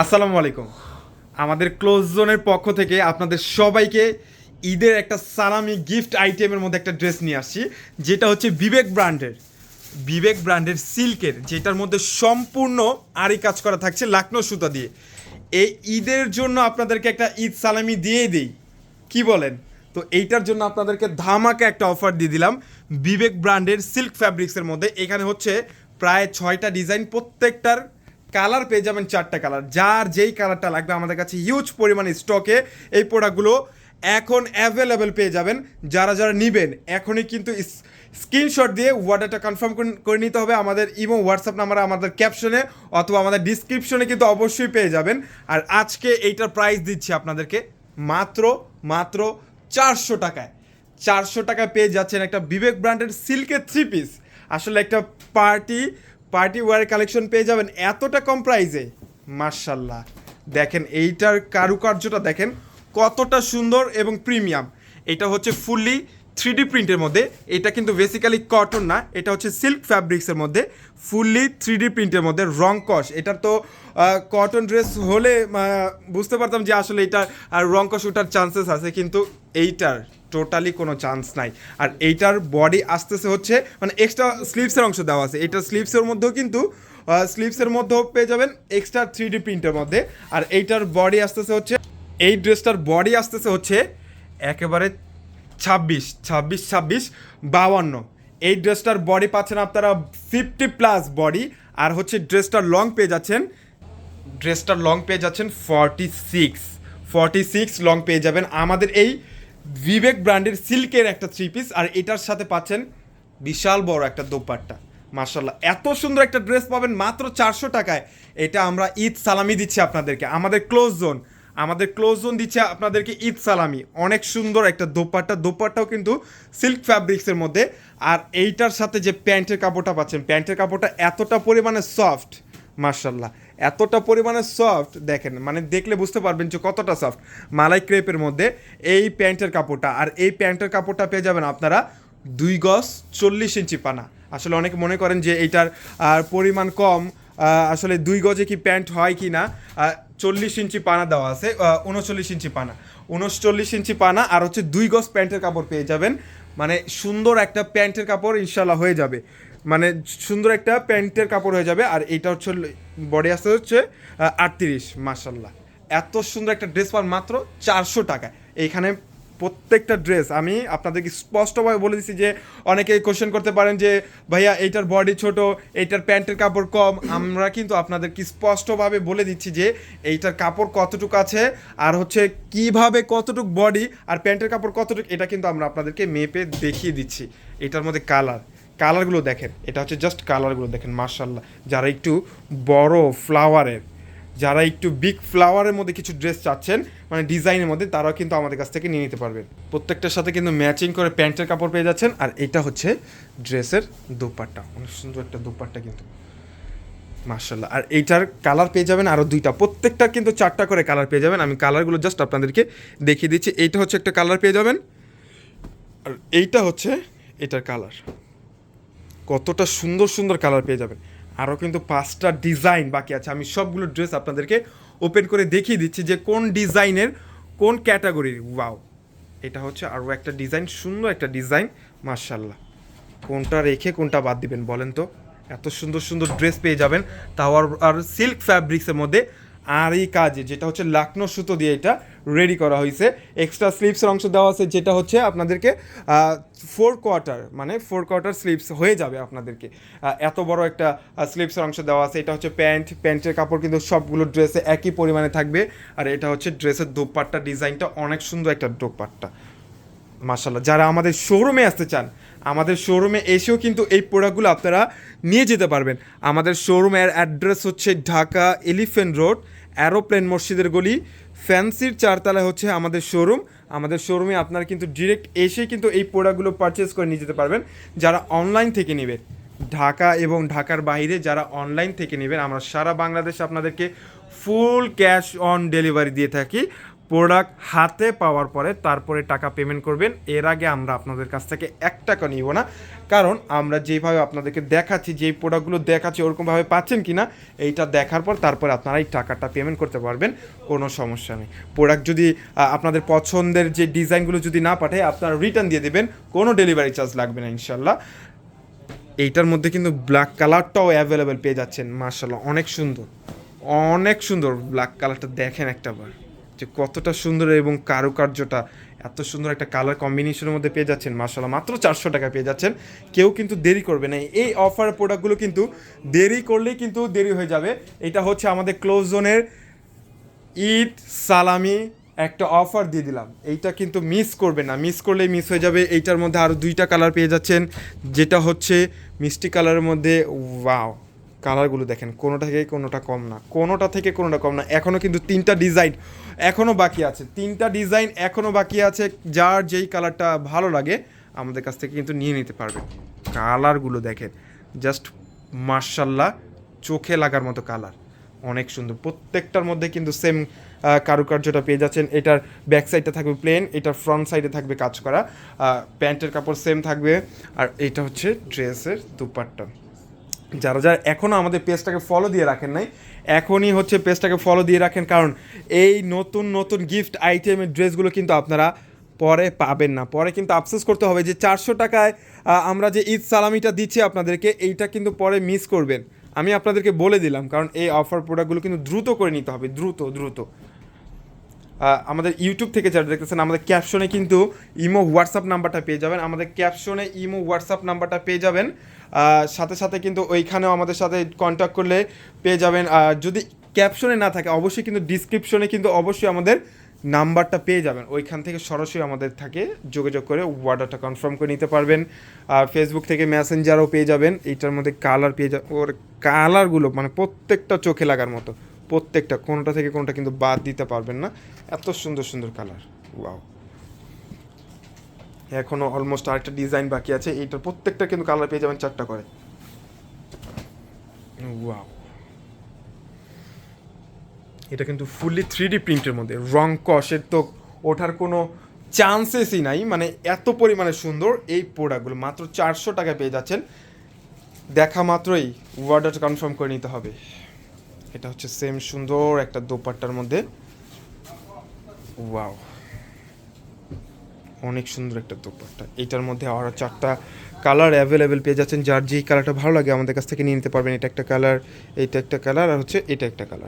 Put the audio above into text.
আসসালামু আলাইকুম। আমাদের ক্লোজ জোনের পক্ষ থেকে আপনাদের সবাইকে ঈদের একটা সালামি গিফট আইটেমের মধ্যে একটা ড্রেস নিয়ে আসছি, যেটা হচ্ছে বিবেক ব্র্যান্ডের। বিবেক ব্র্যান্ডের সিল্কের, যেটার মধ্যে সম্পূর্ণ আড়ি কাজ করা থাকছে লাকনো সুতা দিয়ে। এই ঈদের জন্য আপনাদেরকে একটা ঈদ সালামি দিয়ে দিই। কি বলেন? তো এইটার জন্য আপনাদেরকে ধামাকা একটা অফার দিয়ে দিলাম বিবেক ব্র্যান্ডের সিল্ক ফ্যাব্রিক্সের মধ্যে। এখানে হচ্ছে প্রায় ছয়টা ডিজাইন, প্রত্যেকটার কালার পেয়ে যাবেন চারটা কালার। যার যেই কালারটা লাগবে আমাদের কাছে হিউজ পরিমাণে স্টকে এই প্রোডাক্টগুলো এখন অ্যাভেলেবেল পেয়ে যাবেন। যারা যারা নেবেন, এখনই কিন্তু স্ক্রিনশট দিয়ে অর্ডারটা কনফার্ম করে নিতে হবে। আমাদের ইমো হোয়াটসঅ্যাপ নাম্বার আমাদের ক্যাপশনে অথবা আমাদের ডিসক্রিপশনে কিন্তু অবশ্যই পেয়ে যাবেন। আর আজকে এইটার প্রাইস দিচ্ছি আপনাদেরকে মাত্র মাত্র চারশো টাকায়। চারশো টাকায় পেয়ে যাচ্ছেন একটা বিবেক ব্র্যান্ডের সিল্কের থ্রি পিস আসলে একটা পার্টি পার্টি ওয়ার কালেকশন পেয়ে যাবেন এতটা কম প্রাইজে মার্শাল্লাহ দেখেন, এইটার কারুকার্যটা দেখেন, কতটা সুন্দর এবং প্রিমিয়াম। এটা হচ্ছে ফুললি থ্রি ডি প্রিন্টের মধ্যে। এটা কিন্তু বেসিক্যালি কটন না, এটা হচ্ছে সিল্ক ফ্যাব্রিক্সের মধ্যে। ফুললি থ্রি ডি প্রিন্টের মধ্যে, রং কস। এটার তো কটন ড্রেস হলে বুঝতে পারতাম যে আসলে এটা আর রং কস ওঠার চান্সেস আছে, কিন্তু এইটার টোটালি কোনো চান্স নাই। আর এইটার বডি আসতেছে হচ্ছে মানে এক্সট্রা স্লিভসের অংশ দেওয়া আছে। এটা স্লিভসের মধ্যেও কিন্তু স্লিভসের মধ্যেও পেয়ে যাবেন এক্সট্রা থ্রি ডি প্রিন্টের মধ্যে। আর এইটার বডি আসতেছে হচ্ছে, এই ড্রেসটার বডি আসতেছে হচ্ছে, একেবারে ছাব্বিশ ছাব্বিশ ছাব্বিশ বাউান্ন এই ড্রেসটার বডি পাচ্ছেন আপনারা ফিফটি প্লাস বডি আর হচ্ছে ড্রেসটার লং পেয়ে যাচ্ছেন, ড্রেসটার লং পেয়ে যাচ্ছেন forty six forty six long পেয়ে যাবেন। আমাদের এই বিবেক ব্র্যান্ডের সিল্কের একটা থ্রি পিস আর এটার সাথে পাচ্ছেন বিশাল বড় একটা দোপাট্টা। মার্শাল্লাহ এত সুন্দর একটা ড্রেস পাবেন মাত্র চারশো টাকায়। এটা আমরা ঈদ সালামি দিচ্ছি আপনাদেরকে। আমাদের ক্লোজ জোন আমাদের ক্লোজ জোন দিচ্ছে আপনাদেরকে ঈদ সালামি। অনেক সুন্দর একটা দোপাট্টা। দোপাট্টাও কিন্তু সিল্ক ফ্যাব্রিক্সের মধ্যে। আর এইটার সাথে যে প্যান্টের কাপড়টা পাচ্ছেন, প্যান্টের কাপড়টা এতটা পরিমাণে সফট মার্শাল্লাহ এতটা পরিমাণে সফট দেখেন মানে দেখলে বুঝতে পারবেন যে কতটা সফট মালাই ক্রেপের মধ্যে এই প্যান্টের কাপড়টা। আর এই প্যান্টের কাপড়টা পেয়ে যাবেন আপনারা দুই গজ চল্লিশ ইঞ্চি পানা। আসলে অনেকে মনে করেন যে এইটার পরিমাণ কম আসলে দুই গজে কি প্যান্ট হয় কি না। চল্লিশ ইঞ্চি পানা দেওয়া আছে উনচল্লিশ ইঞ্চি পানা। উনচল্লিশ ইঞ্চি পানা আর হচ্ছে দুই গজ প্যান্টের কাপড় পেয়ে যাবেন। মানে সুন্দর একটা প্যান্টের কাপড় ইনশাল্লাহ হয়ে যাবে। মানে সুন্দর একটা প্যান্টের কাপড় হয়ে যাবে আর এটা হচ্ছে বডি আসতে হচ্ছে আটত্রিশ মাসাল্লাহ এত সুন্দর একটা ড্রেস পান মাত্র চারশো টাকা এইখানে প্রত্যেকটা ড্রেস আমি আপনাদেরকে স্পষ্টভাবে বলে দিচ্ছি যে অনেকে কোশ্চেন করতে পারেন যে, ভাইয়া, এইটার বডি ছোট, এইটার প্যান্টের কাপড় কম। আমরা কিন্তু আপনাদেরকে স্পষ্টভাবে বলে দিচ্ছি যে, এইটার কাপড় কতটুকু আছে আর হচ্ছে কীভাবে কতটুক বডি আর প্যান্টের কাপড় কতটুকু, এটা কিন্তু আমরা আপনাদেরকে মেপে দেখিয়ে দিচ্ছি। এটার মধ্যে কালার কালারগুলো দেখেন। এটা হচ্ছে জাস্ট কালারগুলো দেখেন মার্শাল্লাহ যারা একটু বড় ফ্লাওয়ারের যারা একটু বিগ ফ্লাওয়ারের মধ্যে কিছু ড্রেস চাচ্ছেন মানে ডিজাইনের মধ্যে, তারাও কিন্তু আমাদের কাছ থেকে নিয়ে নিতে পারবেন। প্রত্যেকটার সাথে কিন্তু ম্যাচিং করে প্যান্টের কাপড় পেয়ে যাচ্ছেন, আর এটা হচ্ছে ড্রেসের দুপাট্টা। অনেক সুন্দর একটা দুপাট্টা কিন্তু। মার্শাল্লাহ আর এইটার কালার পেয়ে যাবেন আরও দুইটা। প্রত্যেকটা কিন্তু চারটা করে কালার পেয়ে যাবেন। আমি কালারগুলো জাস্ট আপনাদেরকে দেখিয়ে দিচ্ছি। এইটা হচ্ছে একটা কালার পেয়ে যাবেন। আর এইটা হচ্ছে এটার কালার কতটা সুন্দর সুন্দর কালার পেয়ে যাবেন। আরও কিন্তু পাঁচটা ডিজাইন বাকি আছে। আমি সবগুলো ড্রেস আপনাদেরকে ওপেন করে দেখিয়ে দিচ্ছি যে কোন ডিজাইনের কোন ক্যাটাগরির ওয়াও এটা হচ্ছে আরও একটা ডিজাইন সুন্দর একটা ডিজাইন মার্শাল্লাহ কোনটা রেখে কোনটা বাদ দিবেন বলেন তো? এত সুন্দর সুন্দর ড্রেস পেয়ে যাবেন। তাও আর সিল্ক ফ্যাব্রিক্সের মধ্যে আর এই কাজে, যেটা হচ্ছে লাকনো সুতো দিয়ে এটা রেডি করা হয়েছে এক্সট্রা স্লিপসের অংশ দেওয়া আছে, যেটা হচ্ছে আপনাদেরকে ফোর কোয়ার্টার মানে ফোর কোয়ার্টার স্লিপস হয়ে যাবে আপনাদেরকে। এত বড় একটা স্লিপসের অংশ দেওয়া আছে। এটা হচ্ছে প্যান্ট, প্যান্টের কাপড় কিন্তু সবগুলো ড্রেসে একই পরিমাণে থাকবে। আর এটা হচ্ছে ড্রেসের দোপাট্টা, ডিজাইনটা অনেক সুন্দর একটা দোপাট্টা। মাশাল্লাহ যারা আমাদের শোরুমে আসতে চান, আমাদের শোরুমে এসেও কিন্তু এই প্রোডাক্টগুলো আপনারা নিয়ে যেতে পারবেন। আমাদের শোরুমের অ্যাড্রেস হচ্ছে ঢাকা এলিফেন্ট রোড অ্যারোপ্লেন মসজিদের গলি ফ্যান্সির চারতলায় হচ্ছে আমাদের শোরুম আমাদের শোরুমে আপনারা কিন্তু ডিরেক্ট এসে কিন্তু এই প্রোডাক্টগুলো পারচেস করে নিয়ে যেতে পারবেন। যারা অনলাইন থেকে নেবেন, ঢাকা এবং ঢাকার বাইরে যারা অনলাইন থেকে নেবেন, আমরা সারা বাংলাদেশে আপনাদেরকে ফুল ক্যাশ অন ডেলিভারি দিয়ে থাকি। প্রোডাক্ট হাতে পাওয়ার পরে তারপরে টাকা পেমেন্ট করবেন, এর আগে আমরা আপনাদের কাছ থেকে এক টাকা নিব না। কারণ আমরা যেভাবে আপনাদেরকে দেখাচ্ছি, যেই প্রোডাক্টগুলো দেখাচ্ছি, ওরকমভাবে পাচ্ছেন কি না এইটা দেখার পর তারপরে আপনারা এই টাকাটা পেমেন্ট করতে পারবেন, কোনো সমস্যা নেই। প্রোডাক্ট যদি আপনাদের পছন্দের যে ডিজাইনগুলো যদি না পাঠায়, আপনারা রিটার্ন দিয়ে দেবেন, কোনো ডেলিভারি চার্জ লাগবে না ইনশাল্লাহ এইটার মধ্যে কিন্তু ব্ল্যাক কালারটাও অ্যাভেলেবেল পেয়ে যাচ্ছেন মার্শাল্লাহ অনেক সুন্দর। অনেক সুন্দর ব্ল্যাক কালারটা দেখেন একটাবার। যে কতটা সুন্দর এবং কারুকার্যটা, এত সুন্দর একটা কালার কম্বিনেশনের মধ্যে পেয়ে যাচ্ছেন। মার্শাল্লাহ মাত্র চারশো টাকা পেয়ে যাচ্ছেন। কেউ কিন্তু দেরি করবে না। এই অফার প্রোডাক্টগুলো কিন্তু দেরি করলেই কিন্তু দেরি হয়ে যাবে। এটা হচ্ছে আমাদের ক্লোজ জোনের ঈদ সালামি একটা অফার দিয়ে দিলাম। এইটা কিন্তু মিস করবে না। মিস করলেই মিস হয়ে যাবে। এইটার মধ্যে আরও দুইটা কালার পেয়ে যাচ্ছেন। যেটা হচ্ছে মিষ্টি কালারের মধ্যে ওয়াও কালারগুলো দেখেন, কোনোটা থেকে কোনোটা কম না। কোনোটা থেকে কোনোটা কম না। এখনও কিন্তু তিনটা ডিজাইন এখনও বাকি আছে। তিনটা ডিজাইন এখনও বাকি আছে, যার যেই কালারটা ভালো লাগে, আমাদের কাছ থেকে কিন্তু নিয়ে নিতে পারবেন কালারগুলো দেখেন জাস্ট মার্শাল্লাহ চোখে লাগার মতো কালার। অনেক সুন্দর। প্রত্যেকটার মধ্যে কিন্তু সেম কারুকার্যটা পেয়ে যাচ্ছেন। এটার ব্যাক সাইডটা থাকবে প্লেন এটার ফ্রন্ট সাইডে থাকবে কাজ করা। প্যান্টের কাপড় সেম থাকবে। আর এটা হচ্ছে ড্রেসের দুপাট্টা। যারা যারা এখনও আমাদের পেজটাকে ফলো দিয়ে রাখেন নাই, এখনই হচ্ছে পেজটাকে ফলো দিয়ে রাখেন, কারণ এই নতুন নতুন গিফট আইটেমের ড্রেসগুলো কিন্তু আপনারা পরে পাবেন না। পরে কিন্তু আফসোস করতে হবে যে চারশো টাকায় আমরা যে ঈদ সালামিটা দিচ্ছি আপনাদেরকে, এইটা কিন্তু পরে মিস করবেন। আমি আপনাদেরকে বলে দিলাম, কারণ এই অফার প্রোডাক্টগুলো কিন্তু দ্রুত করে নিতে হবে, দ্রুত দ্রুত। আমাদের ইউটিউব থেকে যারা দেখতেছেন, আমাদের ক্যাপশনে কিন্তু ইমো হোয়াটসঅ্যাপ নাম্বারটা পেয়ে যাবেন। আমাদের ক্যাপশনে ইমো হোয়াটসঅ্যাপ নাম্বারটা পেয়ে যাবেন। সাথে সাথে কিন্তু ওইখানেও আমাদের সাথে কন্ট্যাক্ট করলে পেয়ে যাবেন। যদি ক্যাপশনে না থাকে, অবশ্যই কিন্তু ডিসক্রিপশনে কিন্তু অবশ্যই আমাদের নাম্বারটা পেয়ে যাবেন। ওইখান থেকে সরাসরি আমাদের থাকে, যোগাযোগ করে অর্ডারটা কনফার্ম করে নিতে পারবেন। আর ফেসবুক থেকে মেসেঞ্জারও পেয়ে যাবেন। এইটার মধ্যে কালার পেয়ে যাবেন। ওর কালারগুলো মানে প্রত্যেকটা চোখে লাগার মতো। প্রত্যেকটা, কোনটা থেকে কোনটা কিন্তু বাদ দিতে পারবেন না। এত সুন্দর সুন্দর কালার। ওয়াও। এখনও অলমোস্ট আরেকটা ডিজাইন বাকি আছে। এইটার প্রত্যেকটা কিন্তু কালার পেয়ে যাবেন চারটা করে। ওয়াও। এটা কিন্তু ফুললি থ্রি ডি প্রিন্টের মধ্যে। রং কষের তো ওঠার কোনো চান্সেসই নাই। মানে এত পরিমাণে সুন্দর এই প্রোডাক্টগুলো মাত্র চারশো টাকা পেয়ে যাচ্ছেন। দেখা মাত্রই। অর্ডার কনফার্ম করে নিতে হবে। এটা হচ্ছে সেম সুন্দর একটা দোপাট্টার মধ্যে। ওয়াও অনেক সুন্দর একটা দোপাট্টা। এটার মধ্যে আরও চারটা কালার অ্যাভেলেবেল পেয়ে যাচ্ছেন। যার যেই কালারটা ভালো লাগে আমাদের কাছ থেকে নিয়ে নিতে পারবেন। এটা একটা কালার এটা একটা কালার আর হচ্ছে এটা একটা কালার